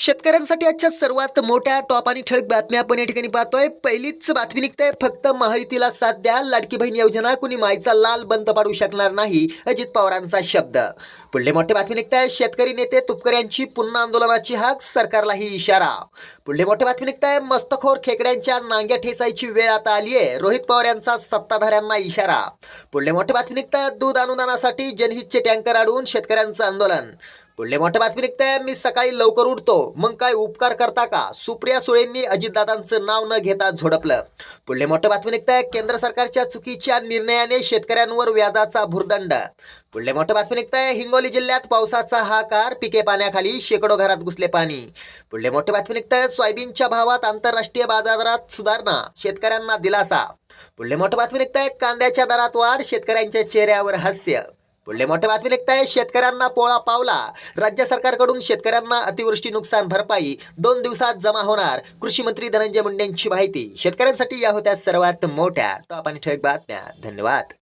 शेतकऱ्यांसाठी आजच्या सर्वात मोठ्या टॉप आणि ठळक बातम्या आपण या ठिकाणी पाहतोय. पहिलीच बातमी निघते फक्त महायुतीला साथ द्या. लाडकी बहीण योजना कुणी मायचा लाल बंद पाडू शकणार नाही? अजित पवारांचा शब्द. पुढले मोठे बातमी निघताय. शेतकरी नेते तुपकऱ्यांची पुन्हा आंदोलनाची हाक सरकारलाही इशारा. पुढले मोठे बातमी निघताय. मस्तखोर खेकड्यांच्या नांग्या ठेचायची वेळ आता आली आहे रोहित पवार यांचा सत्ताधाऱ्यांना इशारा. पुढले मोठे बातमी निघताय. दूध अनुदानासाठी जनहितचे टँकर अडवून शेतकऱ्यांचं आंदोलन. पुढले मोठं बातमी आहे मी सकाळी लवकर उठतो. मग काय उपकार करता का? सुप्रिया सुळेंनी अजितदादांचं नाव न घेता झोडपलं. पुढले मोठं बातमी आहे केंद्र सरकारच्या चुकीच्या निर्णयाने शेतकऱ्यांवर व्याजाचा भुर्दंड. पुढले मोठं बातमी आहे हिंगोली जिल्ह्यात पावसाचा हाकार पिके पाण्याखाली शेकडो घरात घुसले पाणी. पुढले मोठं बातमी आहे सोयाबीनच्या भावात आंतरराष्ट्रीय बाजारात सुधारणा. शेतकऱ्यांना दिलासा. पुढले मोठं बातमी आहे कांद्याच्या दरात वाढ. शेतकऱ्यांच्या चेहऱ्यावर हास्य. पुढले मोठे बातमी आहे शेतकऱ्यांना पोळा पावला. राज्य सरकारकडून शेतकऱ्यांना अतिवृष्टी नुकसान भरपाई. दोन दिवसात जमा होणार. कृषी मंत्री धनंजय मुंडेंची माहिती. शेतकऱ्यांसाठी या होत्या सर्वात मोठ्या. टॉप आणि ठळक बातम्या. धन्यवाद.